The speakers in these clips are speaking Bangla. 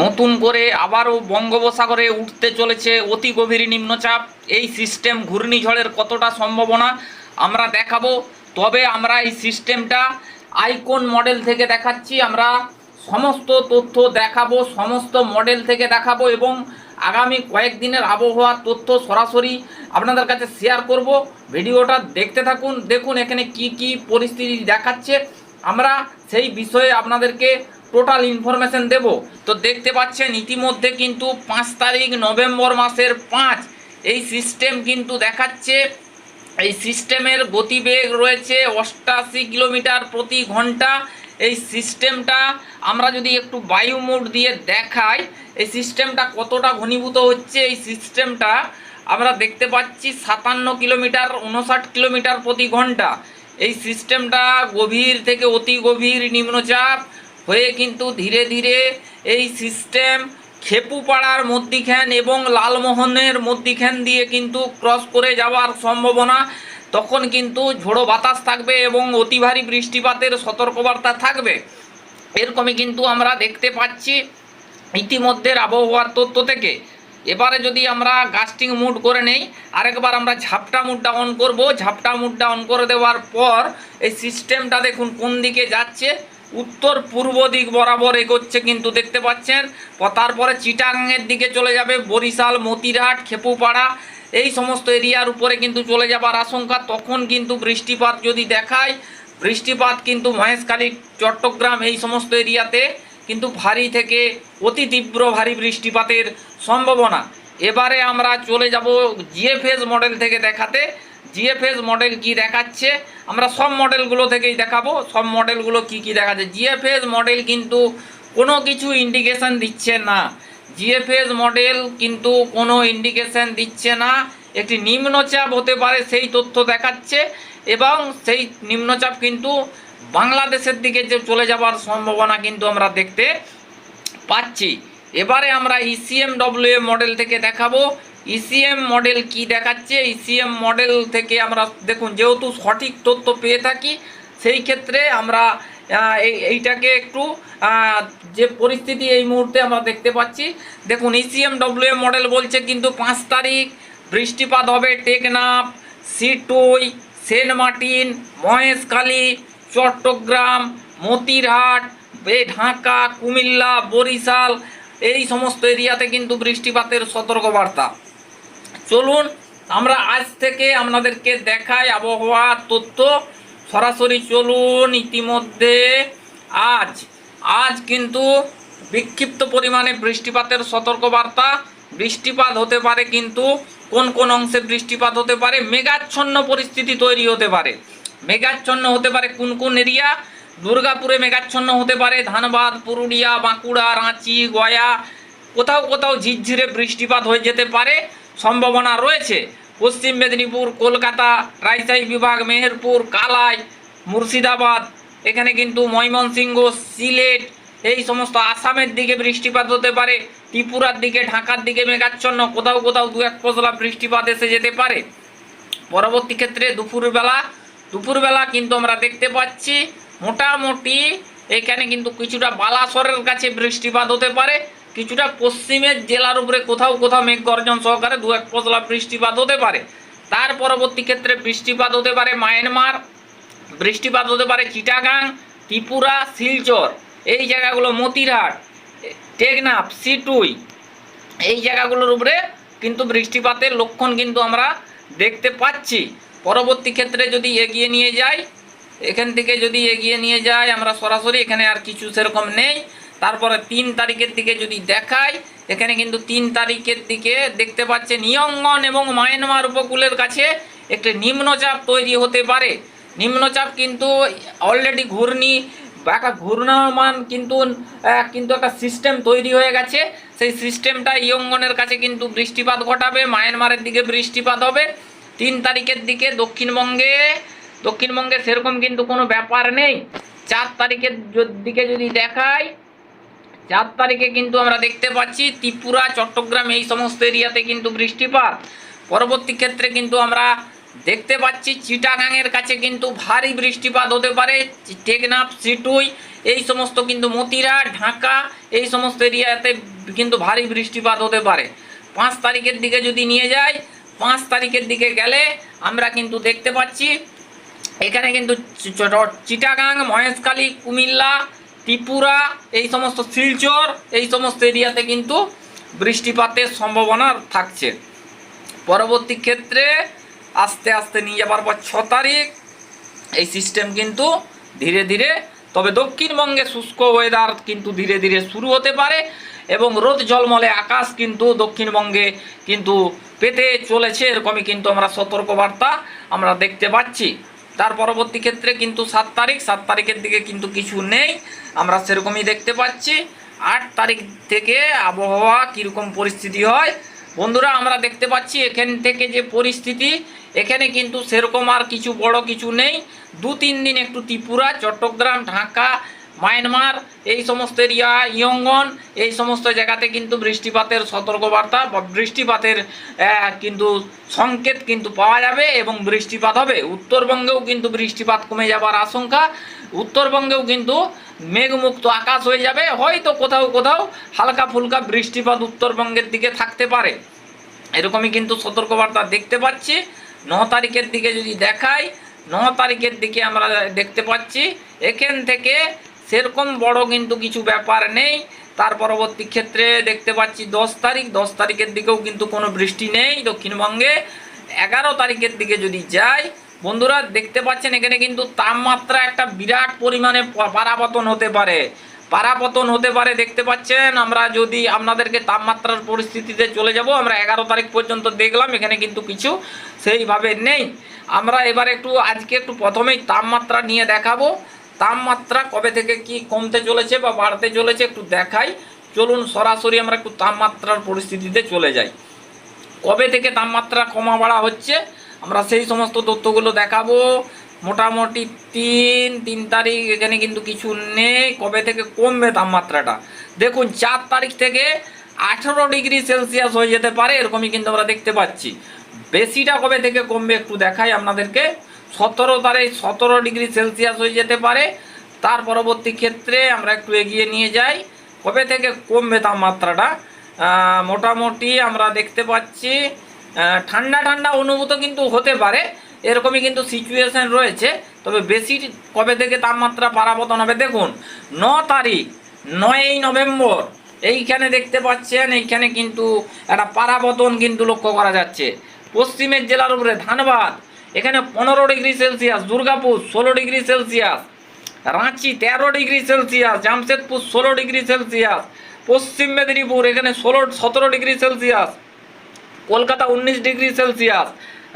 নতুন করে আবারও বঙ্গোপসাগরে উঠতে চলেছে অতি গভীর নিম্নচাপ। এই সিস্টেম ঘূর্ণিঝড়ের কতটা সম্ভাবনা আমরা দেখাবো। তবে আমরা এই সিস্টেমটা আইকন মডেল থেকে দেখাচ্ছি। আমরা সমস্ত তথ্য দেখাবো, সমস্ত মডেল থেকে দেখাবো এবং আগামী কয়েকদিনের আবহাওয়ার তথ্য সরাসরি আপনাদের কাছে শেয়ার করব। ভিডিওটা দেখতে থাকুন, দেখুন এখানে কি কি পরিস্থিতি দেখাচ্ছে। আমরা সেই বিষয়ে আপনাদেরকে টোটাল ইনফরমেশন দেব। তো দেখতে পাচ্ছেন, ইতিমধ্যে কিন্তু পাঁচ তারিখ নভেম্বর মাসের পাঁচ, এই সিস্টেম কিন্তু দেখাচ্ছে। এই সিস্টেমের গতিবেগ রয়েছে অষ্টাশি কিলোমিটার প্রতি ঘণ্টা। এই সিস্টেমটা আমরা যদি একটু বায়ু মোড দিয়ে দেখাই, এই সিস্টেমটা কতটা ঘনীভূত হচ্ছে? এই সিস্টেমটা আমরা দেখতে পাচ্ছি সাতান্ন কিলোমিটার, উনষাট কিলোমিটার প্রতি ঘণ্টা। এই সিস্টেমটা গভীর থেকে অতি গভীর নিম্নচাপ। হয়ে কিন্তু ধীরে ধীরে এই সিস্টেম খেপুপাড়ার মধ্যিখান এবং লালমোহনের মধ্যিখান দিয়ে কিন্তু ক্রস করে যাওয়ার সম্ভাবনা। তখন কিন্তু ঝোড়ো বাতাস থাকবে এবং অতি ভারী বৃষ্টিপাতের সতর্কবার্তা থাকবে। এরকমই কিন্তু আমরা দেখতে পাচ্ছি ইতিমধ্যে আবহাওয়ার তথ্য থেকে। এবারে যদি আমরা গাস্টিং মুড করে নেই, আরেকবার আমরা ঝাপটা মুডটা অন করব। ঝাপটা মুডটা অন করে দেওয়ার পর এই সিস্টেমটা দেখুন কোন দিকে যাচ্ছে। উত্তর পূর্ব দিক বরাবর এগোচ্ছে কিন্তু দেখতে পাচ্ছেন। তারপরে চিটাগাংয়ের দিকে চলে যাবে বরিশাল, মতিরহাট, খেপুপাড়া। এই সমস্ত এরিয়ার উপরে কিন্তু চলে যাবার আশঙ্কা। তখন কিন্তু বৃষ্টিপাত যদি দেখায়, বৃষ্টিপাত কিন্তু মহেশখালী, চট্টগ্রাম এই সমস্ত এরিয়াতে কিন্তু ভারী থেকে অতি তীব্র ভারী বৃষ্টিপাতের সম্ভাবনা। এবারে আমরা চলে যাব জিএফএস মডেল থেকে দেখাতে। জিএফএস মডেল কি দেখাচ্ছে? আমরা সব মডেলগুলো থেকেই দেখাবো। সব মডেলগুলো কি কি দেখাচ্ছে? জিএফএস মডেল কিন্তু কোনো কিছু ইন্ডিকেশন দিচ্ছে না। জিএফএস মডেল কিন্তু কোনো ইন্ডিকেশন দিচ্ছে না। একটি নিম্নচাপ হতে পারে, সেই তথ্য দেখাচ্ছে। এবং সেই নিম্নচাপ কিন্তু বাংলাদেশের দিকে যে চলে যাওয়ার সম্ভাবনা কিন্তু আমরা দেখতে পাচ্ছি। এবারে আমরা E ইসিএম ডব্লিউ মডেল থেকে দেখাবো। ইসিএম মডেল কি দেখাচ্ছে? ইসিএম মডেল থেকে আমরা দেখুন, যেহেতু সঠিক তথ্য পেয়ে থাকি, সেই ক্ষেত্রে আমরা এই, এইটাকে একটু যে পরিস্থিতি এই মুহূর্তে আমরা দেখতে পাচ্ছি, দেখুন E ইসিএম ডব্লিউ মডেল বলছে কিন্তু পাঁচ তারিখ, বৃষ্টিপাত হবে টেকনাফ, সিটুই, সেন্ট মার্টিন মহেশখালী চট্টগ্রাম, মতিরহাট ঢাকা, কুমিল্লা, বরিশাল, এই সমস্ত এরিয়াতে কিন্তু বৃষ্টিপাতের সতর্কবার্তা। চলুন, আমরা আজ থেকে আপনাদেরকে দেখাই আবহাওয়ার তথ্য। সরাসরি চলুন, ইতিমধ্যে আজ আজ কিন্তু বিক্ষিপ্ত পরিমাণে বৃষ্টিপাতের সতর্কবার্তা। বৃষ্টিপাত হতে পারে কিন্তু কোন কোন অংশে বৃষ্টিপাত হতে পারে? মেঘাচ্ছন্ন পরিস্থিতি তৈরি হতে পারে। মেঘাচ্ছন্ন হতে পারে কোন কোন এরিয়া। দুর্গাপুরে মেঘাচ্ছন্ন হতে পারে। ধানবাদ, পুরুলিয়া, বাঁকুড়া, রাঁচি, গয়া। কোথাও কোথাও ঝিরঝিরে বৃষ্টিপাত হয়ে যেতে পারে। সম্ভাবনা রয়েছে। পশ্চিম মেদিনীপুর, কলকাতা, রাজশাহী বিভাগ, মেহেরপুর, কালাই, মুর্শিদাবাদ, এখানে কিন্তু ময়মনসিংহ, সিলেট, এই সমস্ত আসামের দিকে বৃষ্টিপাত হতে পারে, ত্রিপুরার দিকে, ঢাকার দিকে মেঘাচ্ছন্ন, কোথাও কোথাও দু এক পশলা বৃষ্টিপাত এসে যেতে পারে। পরবর্তী ক্ষেত্রে দুপুরবেলা দুপুরবেলা কিন্তু আমরা দেখতে পাচ্ছি মোটামুটি এখানে কিন্তু কিছুটা বালাসরের কাছে বৃষ্টিপাত হতে পারে। কিছুটা পশ্চিমের জেলার উপরে কোথাও কোথাও মেঘ গর্জন সহকারে দু এক পশলা বৃষ্টিপাত হতে পারে। তার পরবর্তী ক্ষেত্রে বৃষ্টিপাত হতে পারে মায়ানমার, বৃষ্টিপাত হতে পারে চিটাগাং, ত্রিপুরা, শিলচর, এই জায়গাগুলো মতিরহাট, টেকনাফ, সিটুই, এই জায়গাগুলোর উপরে কিন্তু বৃষ্টিপাতের লক্ষণ কিন্তু আমরা দেখতে পাচ্ছি। পরবর্তী ক্ষেত্রে যদি এগিয়ে নিয়ে যাই, এখান থেকে যদি এগিয়ে নিয়ে যাই, আমরা সরাসরি এখানে আর কিছু সেরকম নেই। তারপরে তিন তারিখের দিকে যদি দেখাই, এখানে কিন্তু তিন তারিখের দিকে দেখতে পাচ্ছে নিয়ঙ্গন এবং মায়ানমার উপকূলের কাছে একটি নিম্নচাপ তৈরি হতে পারে। নিম্নচাপ কিন্তু অলরেডি ঘূর্ণি, একটা ঘূর্ণমান কিন্তু কিন্তু একটা সিস্টেম তৈরি হয়ে গেছে। সেই সিস্টেমটা ইয়ঙ্গনের কাছে কিন্তু বৃষ্টিপাত ঘটাবে, মায়ানমারের দিকে বৃষ্টিপাত হবে। তিন তারিখের দিকে দক্ষিণবঙ্গে দক্ষিণবঙ্গে সেরকম কিন্তু কোনো ব্যাপার নেই। চার তারিখের দিকে যদি দেখাই চার তারিখে কিন্তু আমরা দেখতে পাচ্ছি ত্রিপুরা, চট্টগ্রাম এই সমস্ত এরিয়াতে কিন্তু বৃষ্টিপাত। পরবর্তী ক্ষেত্রে কিন্তু আমরা দেখতে পাচ্ছি চিটাগাংয়ের কাছে কিন্তু ভারী বৃষ্টিপাত হতে পারে, টেকনাফ, সিটুই, এই সমস্ত কিন্তু মতিরা, ঢাকা, এই সমস্ত এরিয়াতে কিন্তু ভারী বৃষ্টিপাত হতে পারে। পাঁচ তারিখের দিকে যদি নিয়ে যাই, পাঁচ তারিখের দিকে গেলে আমরা কিন্তু দেখতে পাচ্ছি, এখানে কিন্তু চিটাগাং, মহেশখালী, কুমিল্লা ত্রিপুরা, এই সমস্ত শিলচর, এই সমস্ত এরিয়াতে কিন্তু বৃষ্টিপাতের সম্ভাবনা থাকছে। পরবর্তী ক্ষেত্রে আস্তে আস্তে নিয়ে যাবার পর ছ তারিখ, এই সিস্টেম কিন্তু ধীরে ধীরে, তবে দক্ষিণবঙ্গে শুষ্ক ওয়েদার কিন্তু ধীরে ধীরে শুরু হতে পারে এবং রোদ জলমলে আকাশ কিন্তু দক্ষিণবঙ্গে কিন্তু পেতে চলেছে, এরকমই কিন্তু আমরা সতর্কবার্তা আমরা দেখতে পাচ্ছি। তার পরবর্তী ক্ষেত্রে কিন্তু সাত তারিখ, সাত তারিখের দিকে কিন্তু কিছু নেই। আমরা সেরকমই দেখতে পাচ্ছি। আট তারিখ থেকে আবহাওয়া কীরকম পরিস্থিতি হয়? বন্ধুরা, আমরা দেখতে পাচ্ছি এখান থেকে যে পরিস্থিতি, এখানে কিন্তু সেরকম আর কিছু বড় কিছু নেই। দু তিন দিন একটু ত্রিপুরা, চট্টগ্রাম, ঢাকা মায়ানমার, এই সমস্ত এরিয়া, ইয়ঙ্গন, এই সমস্ত জায়গাতে কিন্তু বৃষ্টিপাতের সতর্কবার্তা বৃষ্টিপাতের কিন্তু সংকেত কিন্তু পাওয়া যাবে এবং বৃষ্টিপাত হবে। উত্তরবঙ্গেও কিন্তু বৃষ্টিপাত কমে যাবার আশঙ্কা। উত্তরবঙ্গেও কিন্তু মেঘমুক্ত আকাশ হয়ে যাবে। হয়তো কোথাও কোথাও হালকা ফুলকা বৃষ্টিপাত উত্তরবঙ্গের দিকে থাকতে পারে। এরকমই কিন্তু সতর্কবার্তা দেখতে পাচ্ছি। ন তারিখের দিকে যদি দেখাই, ন তারিখের দিকে আমরা দেখতে পাচ্ছি। এখান থেকে সেরকম বড় কিন্তু কিছু ব্যাপার নেই। তার পরবর্তী ক্ষেত্রে দেখতে পাচ্ছি দশ তারিখ। দশ তারিখের দিকেও কিন্তু কোনো বৃষ্টি নেই দক্ষিণবঙ্গে। এগারো তারিখের দিকে যদি যাই, বন্ধুরা দেখতে পাচ্ছেন এখানে কিন্তু তাপমাত্রা একটা বিরাট পরিমাণে পারাপতন হতে পারে। পারাপতন হতে পারে দেখতে পাচ্ছেন, আমরা যদি আপনাদেরকে তাপমাত্রার পরিস্থিতিতে চলে যাব, আমরা এগারো তারিখ পর্যন্ত দেখলাম, এখানে কিন্তু কিছু সেইভাবে নেই। আমরা এবার একটু, আজকে একটু প্রথমেই তাপমাত্রা নিয়ে দেখাবো। তাপমাত্রা কবে থেকে কি কমতে চলেছে বা বাড়তে চলেছে একটু দেখাই। চলুন সরাসরি আমরা একটু তাপমাত্রার পরিস্থিতিতে চলে যাই। কবে থেকে তাপমাত্রা কমা বাড়া হচ্ছে? আমরা সেই সমস্ত তথ্যগুলো দেখাবো। মোটামুটি তিন তিন তারিখ এখানে কিন্তু কিছু নেই। কবে থেকে কমবে তাপমাত্রাটা? দেখুন, চার তারিখ থেকে আঠেরো ডিগ্রি সেলসিয়াস হয়ে যেতে পারে, এরকমই কিন্তু আমরা দেখতে পাচ্ছি। বেশিটা কবে থেকে কমবে একটু দেখাই আপনাদেরকে। সতেরো তারিখ সতেরো ডিগ্রি সেলসিয়াস হয়ে যেতে পারে। তার পরবর্তী ক্ষেত্রে আমরা একটু এগিয়ে নিয়ে যাই। কবে থেকে কমবে তাপমাত্রাটা? মোটামুটি আমরা দেখতে পাচ্ছি ঠান্ডা ঠান্ডা অনুভূত কিন্তু হতে পারে। এরকমই কিন্তু সিচুয়েশন রয়েছে। তবে বেশি কবে থেকে তাপমাত্রা পারাবতন হবে দেখুন, ন তারিখ, নয়ই নভেম্বর, এইখানে দেখতে পাচ্ছেন, এইখানে কিন্তু একটা পারাবতন কিন্তু লক্ষ্য করা যাচ্ছে। পশ্চিমের জেলার উপরে ধানবাদ এখানে পনেরো ডিগ্রি সেলসিয়াস, দুর্গাপুর ষোলো ডিগ্রি সেলসিয়াস, রাঁচি তেরো ডিগ্রি সেলসিয়াস, জামশেদপুর ষোলো ডিগ্রি সেলসিয়াস, পশ্চিম মেদিনীপুর এখানে ষোলো, সতেরো ডিগ্রি সেলসিয়াস, কলকাতা উনিশ ডিগ্রি সেলসিয়াস,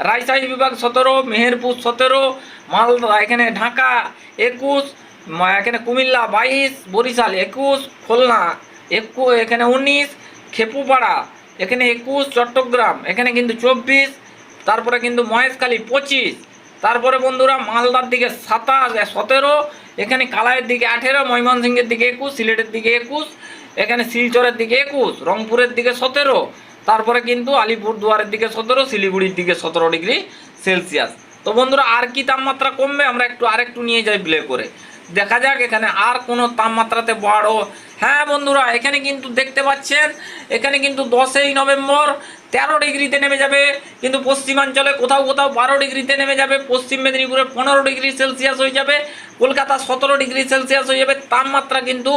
রাজশাহী বিভাগ সতেরো, মেহেরপুর সতেরো, মালদা এখানে ঢাকা একুশ এখানে কুমিল্লা বাইশ, বরিশাল একুশ, খুলনা একু, এখানে উনিশ, খেপুপাড়া এখানে একুশ, চট্টগ্রাম এখানে কিন্তু চব্বিশ তারপরে কিন্তু মহেশখালী পঁচিশ। তারপরে বন্ধুরা মালদার দিকে সাতাশ সতেরো, এখানে কালাইয়ের দিকে আঠেরো, ময়মনসিংহের দিকে একুশ, সিলেটের দিকে একুশ, এখানে শিলচরের দিকে একুশ, রংপুরের দিকে সতেরো, তারপরে কিন্তু আলিপুরদুয়ারের দিকে সতেরো, শিলিগুড়ির দিকে সতেরো ডিগ্রি সেলসিয়াস। তো বন্ধুরা আর কি তাপমাত্রা কমবে আমরা একটু আরেকটু নিয়ে যাই প্লে করে। দেখা যাক এখানে আর কোনো তাপমাত্রাতে বাড়ো। হ্যাঁ বন্ধুরা, এখানে কিন্তু দেখতে পাচ্ছেন, এখানে কিন্তু দশই নভেম্বর তেরো ডিগ্রিতে নেমে যাবে, কিন্তু পশ্চিমাঞ্চলে কোথাও কোথাও বারো ডিগ্রিতে নেমে যাবে, পশ্চিম মেদিনীপুরে পনেরো ডিগ্রি সেলসিয়াস হয়ে যাবে, কলকাতা সতেরো ডিগ্রি সেলসিয়াস হয়ে যাবে, তাপমাত্রা কিন্তু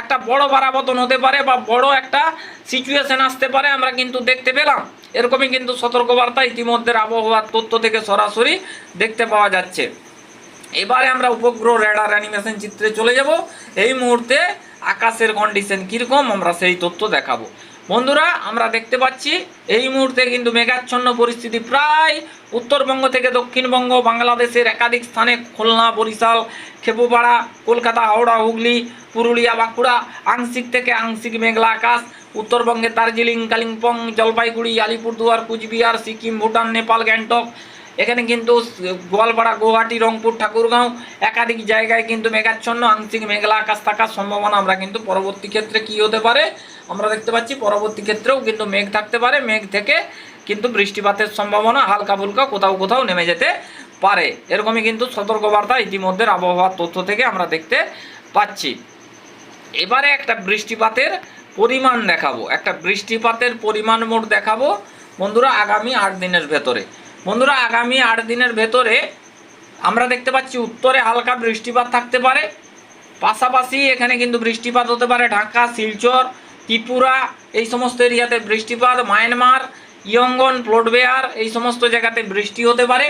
একটা বড় বারাবতন হতে পারে বা বড় একটা সিচুয়েশন আসতে পারে, আমরা কিন্তু দেখতে পেলাম। এরকমই কিন্তু সতর্কবার্তা ইতিমধ্যে আবহাওয়ার তথ্য থেকে সরাসরি দেখতে পাওয়া যাচ্ছে। এবারে আমরা উপগ্রহ রেডার অ্যানিমেশন চিত্রে চলে যাব। এই মুহূর্তে আকাশের কন্ডিশন কীরকম, আমরা সেই তথ্য দেখাবো। বন্ধুরা, আমরা দেখতে পাচ্ছি এই মুহূর্তে কিন্তু মেঘাচ্ছন্ন পরিস্থিতি প্রায় উত্তরবঙ্গ থেকে দক্ষিণবঙ্গ, বাংলাদেশের একাধিক স্থানে খুলনা, বরিশাল, খেপুপাড়া, কলকাতা, হাওড়া, হুগলি, পুরুলিয়া, বাঁকুড়া, আংশিক থেকে আংশিক মেঘলা আকাশ। উত্তরবঙ্গে দার্জিলিং, কালিম্পং, জলপাইগুড়ি, আলিপুরদুয়ার, কুচবিহার, সিকিম, ভুটান, নেপাল, গ্যাংটক। এখানে কিন্তু গোয়ালপাড়া, গুয়াহাটি, রংপুর, ঠাকুরগাঁও একাধিক জায়গায় কিন্তু মেঘাচ্ছন্ন, আংশিক মেঘলা আকাশ থাকার সম্ভাবনা আমরা কিন্তু পরবর্তী ক্ষেত্রে কি হতে পারে? আমরা দেখতে পাচ্ছি পরবর্তী ক্ষেত্রেও কিন্তু মেঘ থাকতে পারে, মেঘ থেকে কিন্তু বৃষ্টিপাতের সম্ভাবনা হালকা ফুলকা কোথাও কোথাও নেমে যেতে পারে। এরকমই কিন্তু সতর্কবার্তা ইতিমধ্যে আবহাওয়ার তথ্য থেকে আমরা দেখতে পাচ্ছি। এবারে একটা বৃষ্টিপাতের পরিমাণ দেখাবো, একটা বৃষ্টিপাতের পরিমাণ মোট দেখাবো বন্ধুরা আগামী আট দিনের ভেতরে। বন্ধুরা আগামী আট দিনের ভেতরে আমরা দেখতে পাচ্ছি উত্তরে হালকা বৃষ্টিপাত থাকতে পারে, পাশাপাশি এখানে কিন্তু বৃষ্টিপাত হতে পারে ঢাকা, শিলচর ত্রিপুরা, এই সমস্ত এরিয়াতে বৃষ্টিপাত, মায়ানমার, ইয়ঙ্গন প্লোটবেয়ার এই সমস্ত জায়গাতে বৃষ্টি হতে পারে।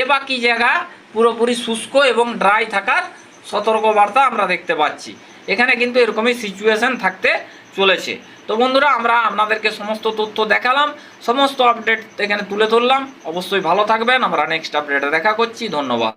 এ বাকি জায়গা পুরোপুরি শুষ্ক এবং ড্রাই থাকার সতর্কবার্তা আমরা দেখতে পাচ্ছি। এখানে কিন্তু এরকমই সিচুয়েশন থাকতে চলেছে। তো বন্ধুরা, আমরা আপনাদেরকে সমস্ত তথ্য দেখালাম, সমস্ত আপডেট এখানে তুলে ধরলাম। অবশ্যই ভালো থাকবেন। আমরা নেক্সট আপডেটে দেখা করছি। ধন্যবাদ।